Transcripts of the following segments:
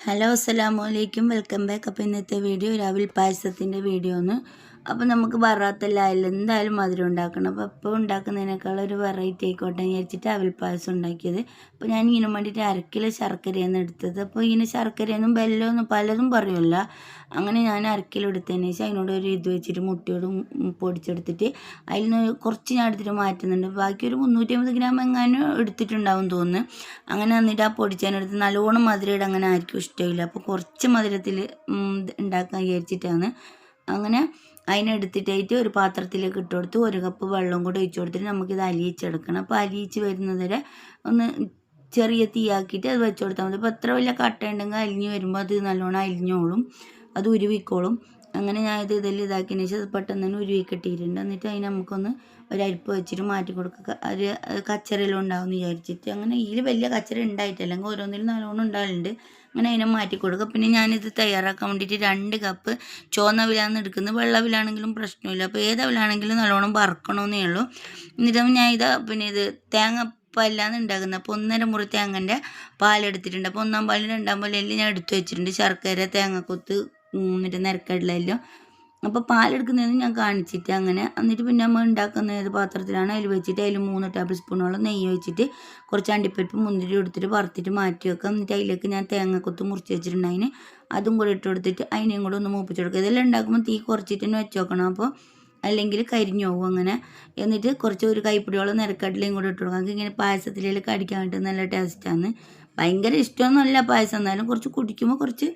Hello അസ്സലാമു അലൈക്കും welcome back അപ്പോൾ ഇന്നത്തെ വീഡിയോ രാവിലെ പായസത്തിന്റെ വീഡിയോ ആണ്. അപ്പോൾ നമുക്ക് വറാത്തല്ലായാലും എന്തായാലും മധുരം ഉണ്ടാക്കണം. അപ്പോൾ ഇപ്പോൾ ഉണ്ടാക്കുന്നതിനേക്കാൾ ഒരു വെറൈറ്റി ആയിക്കോട്ടെ എന്ന് വിചാരിച്ചിട്ട് അവൽപ്പായസം പായസം ഉണ്ടാക്കിയത്. അപ്പോൾ ഞാൻ ഇതിനു വേണ്ടിയിട്ട് അര കിലോ ശർക്കരയാണ് എടുത്തത്. അപ്പോൾ ഇതിന് ശർക്കരയൊന്നും ബെല്ലമൊന്നും പലതും പറയുമല്ല അങ്ങനെ ഞാൻ അര കിലോ എടുത്തതിന് ശേഷം അതിനോട് ഒരു ഇത് വെച്ചിട്ട് മുട്ടയോട് പൊടിച്ചെടുത്തിട്ട് അതിൽ നിന്ന് കുറച്ച് ഞാൻ എടുത്തിട്ട് മാറ്റുന്നുണ്ട്. ബാക്കി ഒരു മുന്നൂറ്റി അമ്പത് ഗ്രാം എങ്ങാനും എടുത്തിട്ടുണ്ടാവും തോന്നുന്നു. അങ്ങനെ എന്നിട്ട് ആ പൊടിച്ചതിനെടുത്ത് നല്ലോണം മധുരം ഇടാൻ അങ്ങനെ ആർക്കും ഇഷ്ടമില്ല. അപ്പോൾ കുറച്ച് മധുരത്തിൽ ഉണ്ടാക്കാൻ വിചാരിച്ചിട്ടാണ്. അങ്ങനെ അതിനെടുത്തിട്ടായിട്ട് ഒരു പാത്രത്തിലേക്ക് ഇട്ട് കൊടുത്ത് ഒരു കപ്പ് വെള്ളം കൂടെ ഒഴിച്ചു കൊടുത്തിട്ട് നമുക്കിത് അലിയിച്ചെടുക്കണം. അപ്പോൾ അലിയിച്ച് വരുന്നതുവരെ ഒന്ന് ചെറിയ തീയാക്കിയിട്ട് അത് വെച്ച് കൊടുത്താൽ മതി. അപ്പോൾ എത്ര വലിയ കട്ട ഉണ്ടെങ്കിൽ അലിഞ്ഞ് വരുമ്പോൾ അത് നല്ലോണം അലിഞ്ഞോളും അത് ഉരുവിക്കോളും. അങ്ങനെ ഞാൻ ഇത് ഇതിൽ ഇതാക്കിയതിന് ശേഷം പെട്ടെന്ന് തന്നെ ഉരുവി കിട്ടിയിട്ടുണ്ട്. എന്നിട്ട് അതിന് നമുക്കൊന്ന് ഒരു അരിപ്പ് വെച്ചിട്ട് മാറ്റി കൊടുക്കുക. ഒരു കച്ചറയിലും ഉണ്ടാവും എന്ന് വിചാരിച്ചിട്ട്. അങ്ങനെ ഇതിൽ വലിയ കച്ചറ ഉണ്ടായിട്ടില്ല. അല്ലെങ്കിൽ ഓരോന്നിലും നല്ലോണം ഉണ്ടാകലുണ്ട് അങ്ങനെ അതിനെ മാറ്റി കൊടുക്കുക. പിന്നെ ഞാനിത് തയ്യാറാക്കാൻ വേണ്ടിയിട്ട് രണ്ട് കപ്പ് ചുവന്ന വിലാന്ന് എടുക്കുന്നത്. വെള്ളവിലാണെങ്കിലും പ്രശ്നമില്ല. അപ്പോൾ ഏത് ഏതവിലാണെങ്കിലും നല്ലോണം വറക്കണമെന്നേ ഉള്ളൂ. എന്നിട്ട് ഞാൻ ഇത് പിന്നെ ഇത് തേങ്ങ പാലിലാണ് ഉണ്ടാക്കുന്നത്. അപ്പോൾ ഒന്നര മുറി തേങ്ങന്റെ പാലെടുത്തിട്ടുണ്ട്. അപ്പോൾ ഒന്നാം പാലും രണ്ടാം പാലെല്ലാം ഞാൻ എടുത്തു വെച്ചിട്ടുണ്ട്. ശർക്കര തേങ്ങക്കൊത്ത് എന്നിട്ട് നിരക്കടലല്ലോ അപ്പോൾ പാലെടുക്കുന്നതെന്ന് ഞാൻ കാണിച്ചിട്ട് അങ്ങനെ എന്നിട്ട് പിന്നെ നമ്മൾ ഉണ്ടാക്കുന്ന ഏത് പാത്രത്തിലാണ് അതിൽ വെച്ചിട്ട് അതിൽ മൂന്ന് ടേബിൾ സ്പൂണോളം നെയ്യ് വെച്ചിട്ട് കുറച്ച് അണ്ടിപ്പരിപ്പ് മുന്തിരി എടുത്തിട്ട് വറുത്തിട്ട് മാറ്റി വെക്കാം എന്നിട്ട് അതിലേക്ക് ഞാൻ തേങ്ങക്കൊത്ത് മുറിച്ച് വെച്ചിട്ടുണ്ടായിന് അതും കൂടി ഇട്ട് കൊടുത്തിട്ട് അതിനെയും കൂടെ ഒന്ന് മൂപ്പിച്ച് മൂപ്പിച്ചെടുക്കുക ഇതെല്ലാം ഉണ്ടാക്കുമ്പോൾ തീ കുറച്ചിട്ട് തന്നെ വെച്ച് അപ്പോൾ അല്ലെങ്കിൽ കരിഞ്ഞു പോകും അങ്ങനെ. എന്നിട്ട് കുറച്ച് ഒരു കൈപ്പിടിയോളം നിരക്കടലയും കൂടെ ഇട്ട് കൊടുക്കാം ഇങ്ങനെ പായസത്തിലേക്ക് അടിക്കാൻ വേണ്ടി നല്ല ടേസ്റ്റാണ് ഭയങ്കര ഇഷ്ടമൊന്നുമല്ല പായസം. എന്നാലും കുറച്ച് കുടിക്കുമ്പോൾ കുറച്ച്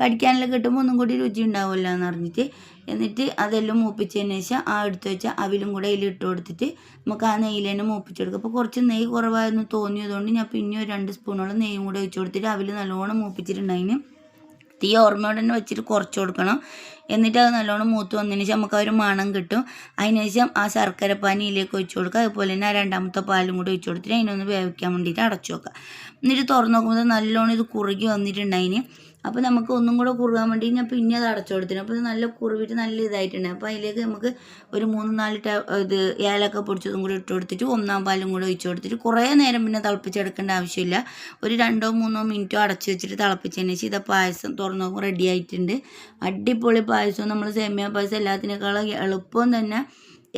കടിക്കാനെല്ലാം കിട്ടുമ്പോൾ ഒന്നും കൂടി രുചി ഉണ്ടാവില്ല എന്ന് പറഞ്ഞിട്ട് എന്നിട്ട് അതെല്ലാം മൂപ്പിച്ചതിന് ശേഷം ആ എടുത്ത് വെച്ച അവിലും കൂടെ അതിൽ ഇട്ട് കൊടുത്തിട്ട് നമുക്ക് ആ നെയ്യിൽ തന്നെ മൂപ്പിച്ചെടുക്കും അപ്പോൾ കുറച്ച് നെയ്യ് കുറവായിരുന്നു തോന്നിയതുകൊണ്ട് ഞാൻ പിന്നെ ഒരു രണ്ട് സ്പൂണോളം നെയ്യും കൂടെ ഒഴിച്ച് കൊടുത്തിട്ട് അവിൽ നല്ലോണം മൂപ്പിച്ചിട്ടുണ്ടായിന് തീ ഓർമ്മയോടെ തന്നെ വെച്ചിട്ട് കുറച്ച് കൊടുക്കണം. എന്നിട്ട് അത് നല്ലോണം മൂത്ത് വന്നതിന് ശേഷം നമുക്ക് ആ ഒരു മണം കിട്ടും. അതിന് ശേഷം ആ ശർക്കര പാനിയിലേക്ക് ഒഴിച്ച് കൊടുക്കുക. അതുപോലെ തന്നെ ആ രണ്ടാമത്തെ പാലും കൂടി ഒഴിച്ച് കൊടുത്തിട്ട് അതിനൊന്ന് വേവിക്കാൻ വേണ്ടിയിട്ട് അടച്ചു വെക്കുക. എന്നിട്ട് തുറന്നു നോക്കുമ്പോൾ നല്ലോണം ഇത് കുറുകി വന്നിട്ടുണ്ടായിന് അപ്പോൾ നമുക്ക് ഒന്നും കൂടെ കുറുകാൻ വേണ്ടി ഞാൻ പിന്നെ അത് അടച്ചു കൊടുത്തിരുന്നു. അപ്പോൾ നല്ല കുറുവിട്ട് നല്ല ഇതായിട്ടുണ്ട്. അപ്പോൾ അതിലേക്ക് നമുക്ക് ഒരു മൂന്ന് നാല് ഇത് ഏലക്ക പൊടിച്ചതും കൂടി ഇട്ട് കൊടുത്തിട്ട് ഒന്നാം പാലും കൂടെ ഒഴിച്ചു കൊടുത്തിട്ട് കുറേ നേരം പിന്നെ തിളപ്പിച്ചെടുക്കേണ്ട ആവശ്യമില്ല. ഒരു രണ്ടോ മൂന്നോ മിനിറ്റോ അടച്ച് വെച്ചിട്ട് തിളപ്പിച്ചതിന് ശേഷം ഇതാ പായസം തുറന്നു നോക്കുമ്പോൾ റെഡി ആയിട്ടുണ്ട്. അടിപൊളി പായസവും. നമ്മൾ സേമിയ പായസം എല്ലാത്തിനേക്കാളും എളുപ്പം തന്നെ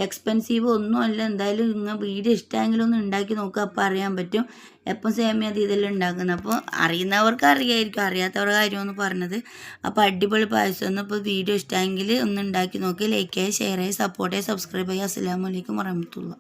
എക്സ്പെൻസീവ് ഒന്നുമല്ല എന്തായാലും നിങ്ങൾ വീഡിയോ ഇഷ്ടമെങ്കിലും ഒന്ന് ഉണ്ടാക്കി നോക്കുക അപ്പോൾ അറിയാൻ പറ്റും. എപ്പം സേമിയ ഇതെല്ലാം ഉണ്ടാക്കുന്നത്. അപ്പോൾ അറിയുന്നവർക്ക് അറിയായിരിക്കും. അറിയാത്തവരുടെ കാര്യമെന്ന് പറഞ്ഞത്. അപ്പോൾ അടിപൊളി പായസം ഒന്ന് ഇപ്പോൾ വീഡിയോ ഇഷ്ടമെങ്കിൽ ഒന്ന് ഉണ്ടാക്കി നോക്കി. ലൈക്ക് ചെയ്യുക ഷെയർ ചെയ്യുക സപ്പോർട്ട് ചെയ്യുക സബ്സ്ക്രൈബ് ചെയ്യുക അസ്സാം വലൈക്കും വറഹമത്തുള്ള.